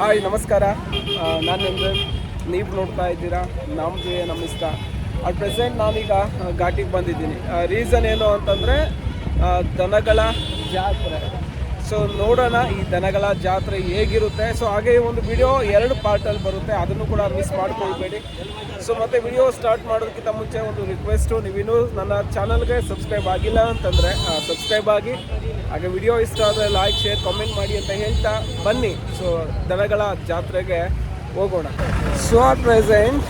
Hi, ನಮಸ್ಕಾರ. ನಾನು ನಿಮ್ದು ನೀವು ನೋಡ್ತಾ ಇದ್ದೀರಾ? ನಮ್ಮ ಜೊತೆ ನಮ್ಮ ಇಷ್ಟ. ಅಟ್ ಪ್ರೆಸೆಂಟ್ ನಾನೀಗ ಘಾಟಿಗೆ ಬಂದಿದ್ದೀನಿ. ರೀಸನ್ ಏನು ಅಂತಂದರೆ ದನಗಳ ಜಾತ್ರೆ. ಸೊ ನೋಡೋಣ ಈ ದನಗಳ ಜಾತ್ರೆ ಹೇಗಿರುತ್ತೆ. ಸೊ ಹಾಗೆ ಒಂದು ವಿಡಿಯೋ ಎರಡು ಪಾರ್ಟಲ್ಲಿ ಬರುತ್ತೆ. ಅದನ್ನು ಕೂಡ ಮಿಸ್ ಮಾಡ್ಕೊಳ್ಬೇಡಿ. ಸೊ ಮತ್ತೆ ವಿಡಿಯೋ ಸ್ಟಾರ್ಟ್ ಮಾಡೋದಕ್ಕಿಂತ ಮುಂಚೆ ಒಂದು ರಿಕ್ವೆಸ್ಟು ನೀವಿನ್ನೂ ನನ್ನ ಚಾನಲ್ಗೆ ಸಬ್ಸ್ಕ್ರೈಬ್ ಆಗಿಲ್ಲ ಅಂತಂದರೆ ಸಬ್ಸ್ಕ್ರೈಬ್ ಆಗಿ. ಹಾಗೆ ವಿಡಿಯೋ ಇಷ್ಟ ಆದರೆ ಲೈಕ್ ಶೇರ್ ಕಾಮೆಂಟ್ ಮಾಡಿ ಅಂತ ಹೇಳ್ತಾ ಬನ್ನಿ. ಸೊ ದನಗಳ ಜಾತ್ರೆಗೆ ಹೋಗೋಣ. ಸೊ ಅಟ್ ಪ್ರೆಸೆಂಟ್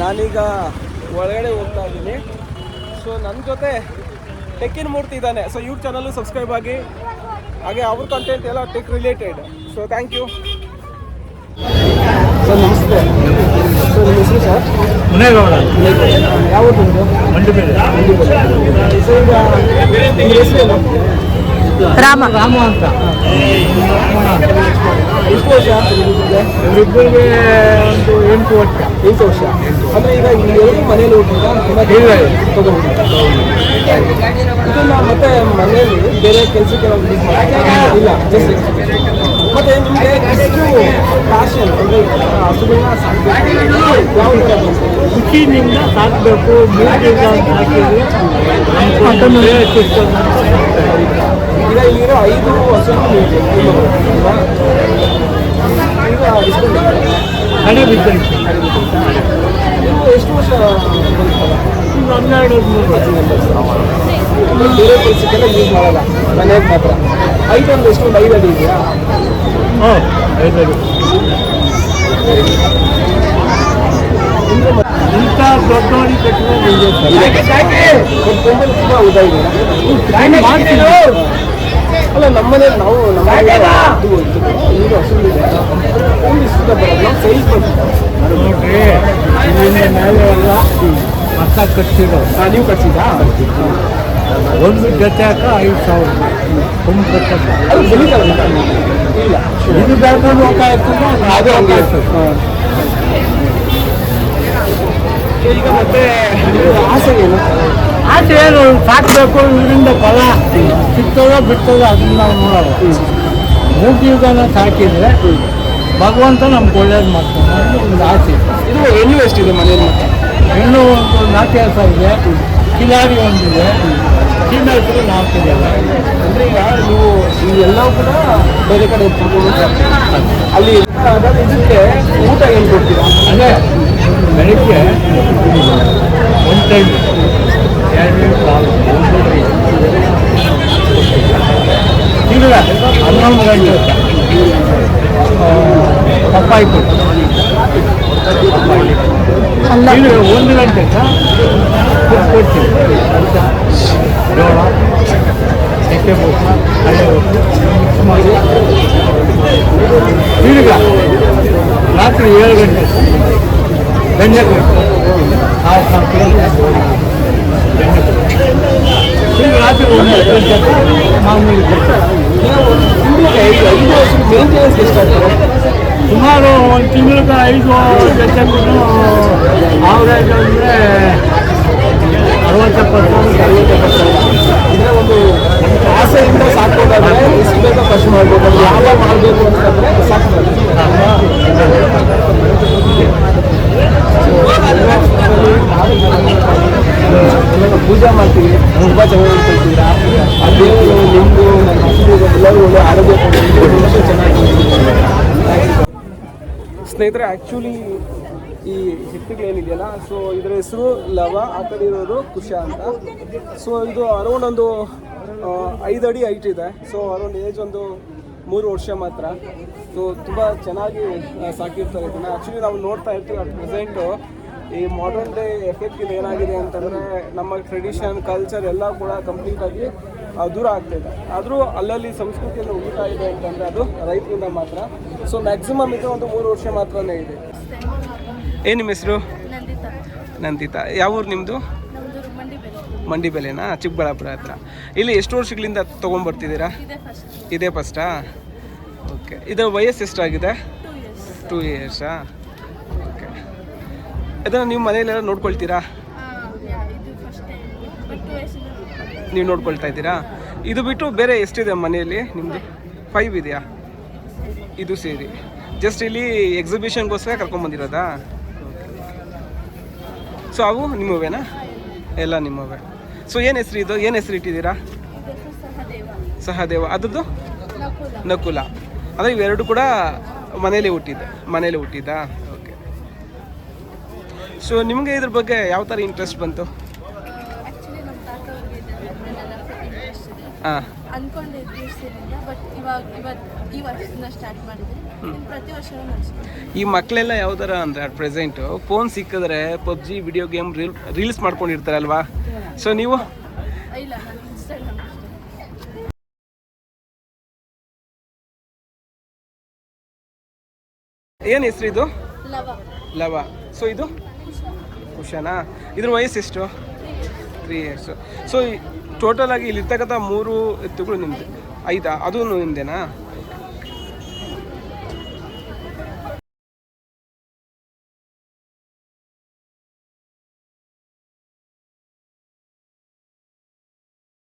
ನಾನೀಗ ಒಳಗಡೆ ಹೋಗ್ತಾ ಇದ್ದೀನಿ. ಸೊ ನನ್ನ ಜೊತೆ ಟೆಕ್ಕಿನ ಮೂರ್ತಿ ಇದ್ದಾನೆ. ಸೊ ಯೂಟ್ಯೂಬ್ ಚಾನಲ್ಲು ಸಬ್ಸ್ಕ್ರೈಬ್ ಆಗಿ. ಹಾಗೆ ಅವ್ರ ಕಂಟೆಂಟ್ ಎಲ್ಲ tech related so thank you sir ನಮಸ್ತೆ. ಸರ್ ನಿಮ್ಮ ಹೆಸರು ಸರ್ ಮುನೇಗೌಡ. ಯಾವುದು ಮಂಡಿ ಮೇಲೆ ರಾಮ. ರಾಮ ಅಂತ. ಎಷ್ಟು ವರ್ಷ? ಇವರಿಬ್ಬರಿಗೆ ಇಬ್ಬರಿಗೆ ಒಂದು ಎಂಟು ವರ್ಷ. ಎಂಟು ವರ್ಷ. ಅಂದರೆ ಈಗ ಇಲ್ಲಿ ಎರಡು ಮನೇಲಿ. ತಗೊಂಡು ಇದನ್ನ ಮತ್ತೆ ಮನೆಯಲ್ಲಿ ಬೇರೆ ಕೆಲಸಕ್ಕೆ ಇಲ್ಲ ಜಸ್ಟ್ ಮತ್ತೆ ನಿಮಗೆ ಎಷ್ಟು ಪ್ಯಾಷನ್ ಅಂದರೆ ಹಸುಗಳನ್ನ ಸಾಕಬೇಕು. ಯಾವ ಥರ? ಖುಷಿನಿಂದ ಸಾಕಬೇಕು. ಮೂರಿಂದ ಸಾಕಿದ್ರೆ ಎಷ್ಟು ಈಗ ಇಲ್ಲಿರೋ ಐದು ಹಸು ಬಿದ್ದೈತೆ ನೀವು ಎಷ್ಟು ವರ್ಷ ಹನ್ನೆರಡು ಹದಿಮೂರು ವರ್ಷ. ಬೇರೆ ಕೆಲಸಕ್ಕೆಲ್ಲ ಯೂಸ್ ಮಾಡಲ್ಲ. ಮನೆಗೆ ಮಾತ್ರ. ಐದೊಂದು ಎಷ್ಟು? ಒಂದು ಐದು ಅಡಿ ಇದೆಯಾ? ಇಂಥ ದೊಡ್ಡವರಿಗೆ ಕಟ್ಟಿದ್ರೆ ತುಂಬ ಅಲ್ಲ ನಮ್ಮನೆ ನಾವು ನಮ್ಮ ನೀರು ಹಸುಗಳಿದೆ ಒಂದು ಜೊತೆ ಬರೋದು. ನಾವು ಸೈಜ್ ಬಂದಿದ್ದು ನೋಡ್ರಿ ಇಲ್ಲಿಂದ ಮೇಲೆ ಎಲ್ಲ ಮತ್ತ ನೀವು ಕಟ್ಸಿದ್ದಾ ಒಂದು ಜೊತೆಯಾಕ ಐದು ಸಾವಿರ ತುಂಬ ಕಟ್ಟಲ್ಲ ಅದು ಬೆಳೀತಾರಲ್ಲ ಇಲ್ಲ ಇದು ಬೆಳ್ಕೊಂಡು ಹೋಗ್ತಾ ಇರ್ತದೆ ಅದು ಹಂಗೆ ಇರ್ತದೆ ಈಗ ಮತ್ತೆ ಆಸೆ ಏನು ಆಸೆ ಏನು ಸಾಕಬೇಕು ಇದರಿಂದ ಫಲ ಸಿಗ್ತದೋ ಬಿಡ್ತದೋ ಅದನ್ನ ನಾವು ನೋಡೋದು ಯುಗನ ಸಾಕಿದ್ರೆ ಭಗವಂತ ನಮ್ಗೆ ಒಳ್ಳೇದು ಮಾಡ್ತಾನೆ ಒಂದು ಆಸೆ ಇದು ಹೆಣ್ಣು ಎಷ್ಟಿದೆ ಮನೆಯಲ್ಲಿ ಹೆಣ್ಣು ಒಂದು ನಾಲ್ಕು ಕೆಲಸ ಇದೆ. ಕಿಲಾರಿ ಒಂದಿದೆ. ಸೀಮೆಲ್ಸ್ಗಳು ನಾಲ್ಕು ಇದ್ದಾವೆ ಅಂದ್ರೆ ಇವೆಲ್ಲವೂ ಕೂಡ ಬೇರೆ ಕಡೆ ತಗೊಂಡು ಅಲ್ಲಿ ಅದಾದ ಇದಕ್ಕೆ ಊಟ ಏನು ಕೊಡ್ತೀರಾ ಅದೇ ಬೆಳಿಗ್ಗೆ ಒಂದು ಟೈಮ್ ಎರಡು ಕಾಲು ತಿಂಗಳ ಹನ್ನೊಂದು ಗಂಟೆ ಹೊತ್ತು, ಆ, ಪಪ್ಪಾಯಿ ಕೊಟ್ಟು ತಿಂಗಳ ಒಂದು ಗಂಟೆ ಫುಡ್ ಕೊಡ್ತೀವಿ ಜೋಳ ಮಿಕ್ಸ್ ರಾತ್ರಿ ಏಳು ಗಂಟೆ. ತಿರ್ಗ ರಾತ್ರಿ ಒಂದು ಗಂಟೆ. ಮಾಮೂಲಿ ಸುಮಾರು ಒಂದು ತಿಂಗಳಿಗೆ ಐದು ಗಂಟೆಗೂ ಆವ್ರೇಜ್ ಅಂದರೆ ಅರವತ್ತೆಪ್ಪತ್ತು ಅಂದ್ರೆ ಪೂಜೆ ಮಾಡ್ತೀವಿ ತುಂಬ ಚೆನ್ನಾಗಿ ಆ ದೇವರು ನಿಮ್ಮದು ಎಲ್ಲರೂ ಒಳ್ಳೆ ಆರೋಗ್ಯ ಚೆನ್ನಾಗಿ ಸ್ನೇಹಿತರೆ ಆ್ಯಕ್ಚುಲಿ ಈ ಏನಿದೆಯಲ್ಲ ಸೊ ಇದರ ಹೆಸರು ಲವ, ಆ ಕಡೆ ಇರೋದು ಕುಶ ಅಂತ. ಸೊ ಇದು ಅರೌಂಡ್ ಒಂದು ಐದು ಅಡಿ ಹೈಟ್ ಇದೆ. ಸೊ ಅರೌಂಡ್ ಏಜ್ ಒಂದು ಮೂರು ವರ್ಷ ಮಾತ್ರ. ಸೊ ತುಂಬ ಚೆನ್ನಾಗಿ ಸಾಕಿರ್ತಾರೆ ಇದನ್ನು. ಆ್ಯಕ್ಚುಲಿ ನಾವು ನೋಡ್ತಾ ಇರ್ತೀವಿ ಅಟ್ ಪ್ರೆಸೆಂಟು ಈ ಮಾಡರ್ನ್ ಡೇ ಎಫೆಕ್ಟ್ ಇದು ಏನಾಗಿದೆ ಅಂತಂದರೆ ನಮ್ಮ ಟ್ರೆಡಿಷನ್ ಕಲ್ಚರ್ ಎಲ್ಲ ಕೂಡ ಕಂಪ್ಲೀಟಾಗಿ ದೂರ ಆಗ್ತಾ ಇದೆ. ಆದರೂ ಅಲ್ಲಲ್ಲಿ ಸಂಸ್ಕೃತಿಯಿಂದ ಉಳಿತಾ ಇದೆ ಅಂತಂದರೆ ಅದು ರೈತರಿಂದ ಮಾತ್ರ. ಸೊ ಮ್ಯಾಕ್ಸಿಮಮ್ ಇದು ಒಂದು ಮೂರು ವರ್ಷ ಮಾತ್ರನೇ ಇದೆ. ಏನು ನಿಮ್ಮ ಹೆಸರು? ನಂದಿತಾ. ಯಾವ ಊರು ನಿಮ್ಮದು ಮಂಡಿ ಬೆಲೆ. ಮಂಡಿ ಬೆಲೆನಾ ಚಿಕ್ಕಬಳ್ಳಾಪುರ ಹತ್ರ. ಇಲ್ಲಿ ಎಷ್ಟು ವರ್ಷಗಳಿಂದ ತೊಗೊಂಬರ್ತಿದ್ದೀರಾ ಇದೆ ಫಸ್ಟ್ ಇದೇ ಫಸ್ಟಾ ಓಕೆ ಇದು ವಯಸ್ಸು ಎಷ್ಟಾಗಿದೆ? ಟೂ ಇಯರ್ಸ್ ಅದನ್ನು ನೀವು ಮನೆಯಲ್ಲೆಲ್ಲ ನೋಡ್ಕೊಳ್ತೀರಾ? ನೀವು ನೋಡ್ಕೊಳ್ತಾ ಇದ್ದೀರಾ? ಇದು ಬಿಟ್ಟು ಬೇರೆ ಎಷ್ಟಿದೆ ಮನೆಯಲ್ಲಿ ನಿಮ್ಮದು ಫೈವ್ ಇದೆಯಾ? ಇದು ಸೇರಿ. ಜಸ್ಟ್ ಇಲ್ಲಿ ಎಕ್ಸಿಬಿಷನ್ಗೋಸ್ಕರ ಕರ್ಕೊಂಬಂದಿರೋದಾ? ಸೊ ಅವು ನಿಮ್ಮವೇನಾ? ಎಲ್ಲ ನಿಮ್ಮವೇ. ಸೊ ಏನು ಹೆಸರು ಇದು? ಏನು ಹೆಸರು ಇಟ್ಟಿದ್ದೀರಾ? ಸಹದೇವ. ಅದ್ರದ್ದು? ನಕುಲ. ಅಂದರೆ ಇವೆರಡು ಕೂಡ ಮನೇಲಿ ಹುಟ್ಟಿದ್ದೆ ಮನೇಲಿ ಹುಟ್ಟಿದ್ದಾ? ಸೊ ನಿಮಗೆ ಇದ್ರ ಬಗ್ಗೆ ಯಾವ ಥರ ಇಂಟ್ರೆಸ್ಟ್ ಬಂತು? ಹಾಂ. ಈ ಮಕ್ಕಳೆಲ್ಲ ಯಾವ್ದಾರ ಅಂದ್ರೆ ಅಟ್ ಪ್ರೆಸೆಂಟು ಫೋನ್ ಸಿಕ್ಕಿದ್ರೆ PUBG video game reel reels ಮಾಡ್ಕೊಂಡಿರ್ತಾರಲ್ವಾ? So ನೀವು? ಏನು ಹೆಸ್ರು ಇದು? ಲವ. ಲವ. ಸೊ ಇದು? ಕುಶನಾ ಇದ್ರ ವಯಸ್ಸು ಎಷ್ಟು? ತ್ರೀ ಇಯರ್ಸು ಸೊ ಟೋಟಲ್ ಆಗಿ ಇಲ್ಲಿರ್ತಕ್ಕಂಥ ಮೂರು ಎತ್ತುಗಳು ನಿಮ್ಮದು ಐದಾ? ಅದೂ ನಿಮ್ಮದೇನಾ